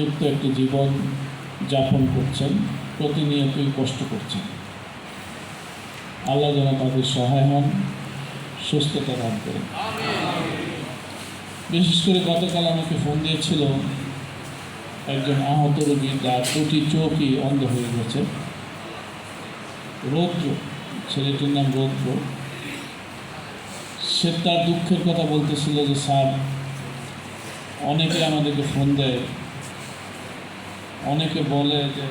যুক্ত একটি জীবন যাপন করছেন, প্রতিনিয়তই কষ্ট করছেন। আল্লাহ যেন তাদের সহায় হন, সুস্থতা দান করেন। বিশেষ করে গতকাল আমাকে ফোন দিয়েছিল একজন আহত রোগী যার দুটি চোখই অন্ধ হয়ে গেছে। রৌদ্র, ছেলেটির নাম রৌদ্র। সে তার দুঃখের কথা বলতেছিল যে, স্যার, অনেকে আমাদেরকে ফোন দেয় অনেকে বলে যে,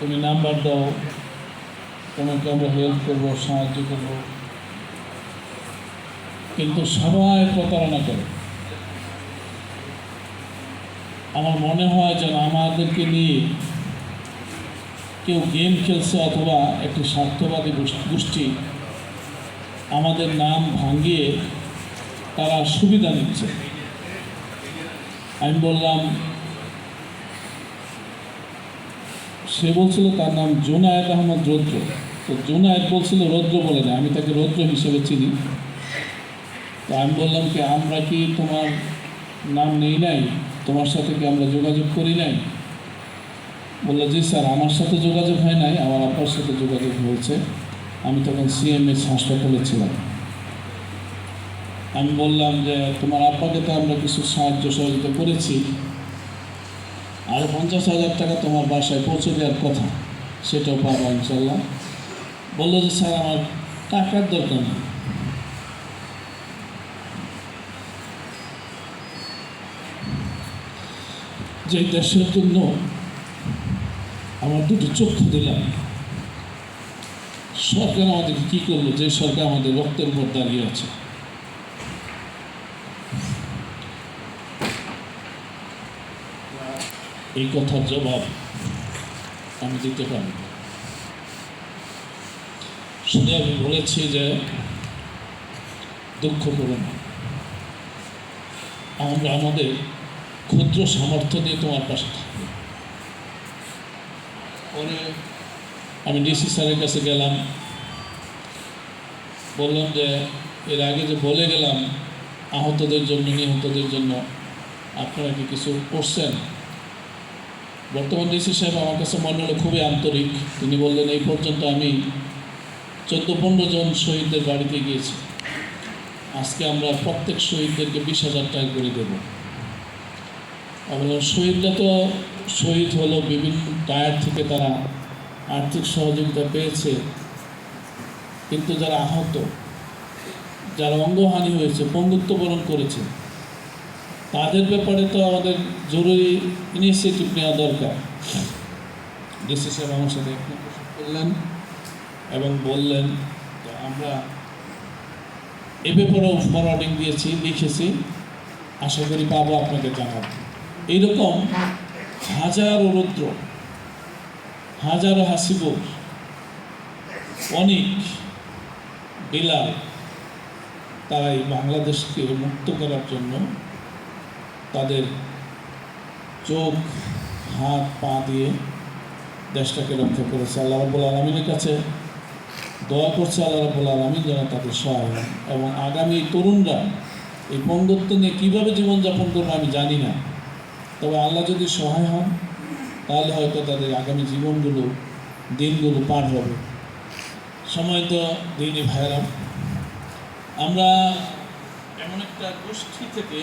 তুমি নাম্বার দাও, তোমাকে আমরা হেল্প করব, সাহায্য করব। কিন্তু সবাই প্রতারণা করে। আমার মনে হয় যেন আমাদেরকে নিয়ে কেউ গেম খেলছে অথবা একটি স্বার্থবাদী গোষ্ঠ- আমাদের নাম ভাঙিয়ে তারা সুবিধা নিচ্ছে। আমি বললাম, সে বলছিল তার নাম জোনায়েদ আহমদ রৌদ্র। তো জোনায়েদ বলছিল, রৌদ্র বলে না, আমি তাকে রৌদ্র হিসেবে চিনি। তো আমি বললাম কি, আমরা কি তোমার নাম নেই নাই? তোমার সাথে কি আমরা যোগাযোগ করি নাই? বলল, জি স্যার, আমার সাথে যোগাযোগ হয় নাই, আমার আব্বার সাথে যোগাযোগ হয়েছে। আমি তখন সিএমএস হাসপাতালে ছিলাম। আমি বললাম যে, তোমার আব্বাকে তো আমরা কিছু সাহায্য সহযোগিতা করেছি। আর পঞ্চাশ হাজার টাকা তোমার বাসায় পৌঁছে দেওয়ার কথা। সেটাও পাবো ইনশাল্লাহ। বলল যে, স্যার, আমার টাকার দরকার নেই। যে দেশের জন্য আমার দুটো চক্ষু দিলাম। সরকার আমাদেরকে কী করল? যে সরকার আমাদের রক্তের উপর দাঁড়িয়ে আছে। এই কথার জবাব আমি দিতে পারি না। শুধু আমি বলেছি যে, দুঃখ করো না। আমরা আমাদের ক্ষুদ্র সামর্থ্য দিয়ে তোমার পাশে থাকব। পরে আমি ডিসি স্যারের কাছে গেলাম। বললাম যে, এর আগে যে বলে গেলাম, আহতদের জন্য, নিহতদের জন্য, আপনারা কি কিছু করছেন? বর্তমান ডিসি সাহেব আমার কাছে মনে হলো খুবই আন্তরিক। তিনি বললেন, এই পর্যন্ত আমি চোদ্দ পনেরো জন শহীদদের বাড়িতে গিয়েছি। আজকে আমরা প্রত্যেক শহীদদেরকে বিশ হাজার টাকা করে দেবো। আমরা শহীদরা তো শহীদ হলো, বিভিন্ন টায়ার থেকে তারা আর্থিক সহযোগিতা পেয়েছে, কিন্তু যারা আহত, যারা অঙ্গহানি হয়েছে পঙ্গুত্ব বরণ করেছে তাদের ব্যাপারে তো আমাদের জরুরি ইনিশিয়েটিভ নেওয়া দরকার। ডিসি সাহেব আমার সাথে করলেন এবং বললেন যে আমরা এ ব্যাপারেও ফরওয়ার্ডিং দিয়েছি, লিখেছি। আশা করি পাবো আপনাকে জানাব। এইরকম হাজারো রুদ্র, হাজারো হাসিব অনেক বিলাল তারা এই বাংলাদেশকে মুক্ত করার জন্য চোখ, হাত, পা দিয়ে দেশটাকে রক্ষা করেছে। আল্লাহ রাবুল আলমিনের কাছে দোয়া করছে আল্লাহ রাবুল আলমিন যেন তাদের সহায় এবং আগামী তরুণরা এই পঙ্গত্ব নিয়ে কীভাবে জীবনযাপন করবে আমি জানি না। তবে আল্লাহ যদি সহায় হন, তাহলে হয়তো তাদের আগামী জীবনগুলো, দিনগুলো পার হবে। সময় তো দিনই ভাইরাম আমরা এমন একটা গোষ্ঠী থেকে